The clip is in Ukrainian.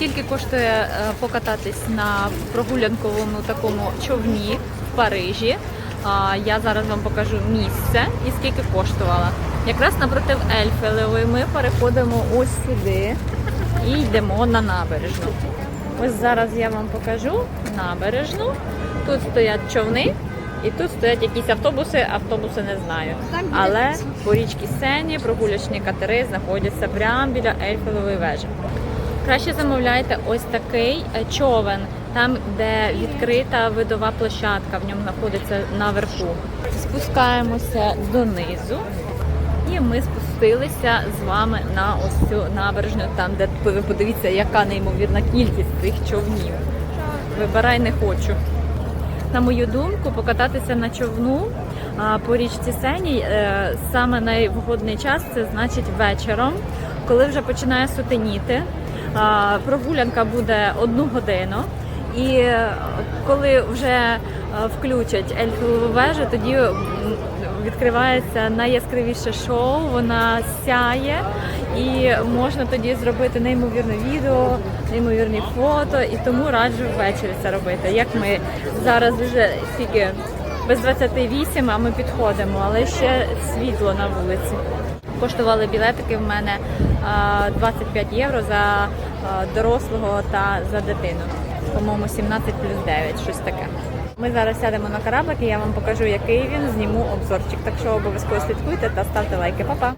Скільки коштує е, покататись на прогулянковому такому човні в Парижі? Я зараз вам покажу місце і скільки коштувала. Якраз напротив Ельфелевої ми переходимо ось сюди і йдемо на набережну. Ось зараз я вам покажу набережну. Тут стоять човни і тут стоять якісь автобуси. Автобуси не знаю. Але по річці Сені прогулячні катери знаходяться прямо біля Ельфелевої вежі. Краще замовляйте ось такий е, човен, там, де відкрита видова площадка, в ньому знаходиться наверху. Спускаємося донизу. І ми спустилися з вами на ось цю набережну, там, де ви подивіться, яка неймовірна кількість цих човнів. Вибирай не хочу. На мою думку, покататися на човну по річці Сені е, саме найвгодний час це значить вечором, коли вже починає сутеніти. Прогулянка буде одну годину. І е, коли вже е, включать ельфову вежу, тоді відкривається найяскравіше шоу, вона сяє, і можна тоді зробити неймовірне відео, неймовірні фото, і тому раджу ввечері це робити. Як ми зараз вже скільки без 28, а ми підходимо, але ще світло на вулиці. Коштували білетики в мене 25 євро за дорослого та за дитину. По-моєму, 17 плюс 9, щось таке. Ми зараз сядемо на кораблик і я вам покажу, який він, зніму обзорчик. Так що обов'язково слідкуйте та ставте лайки. Па-па!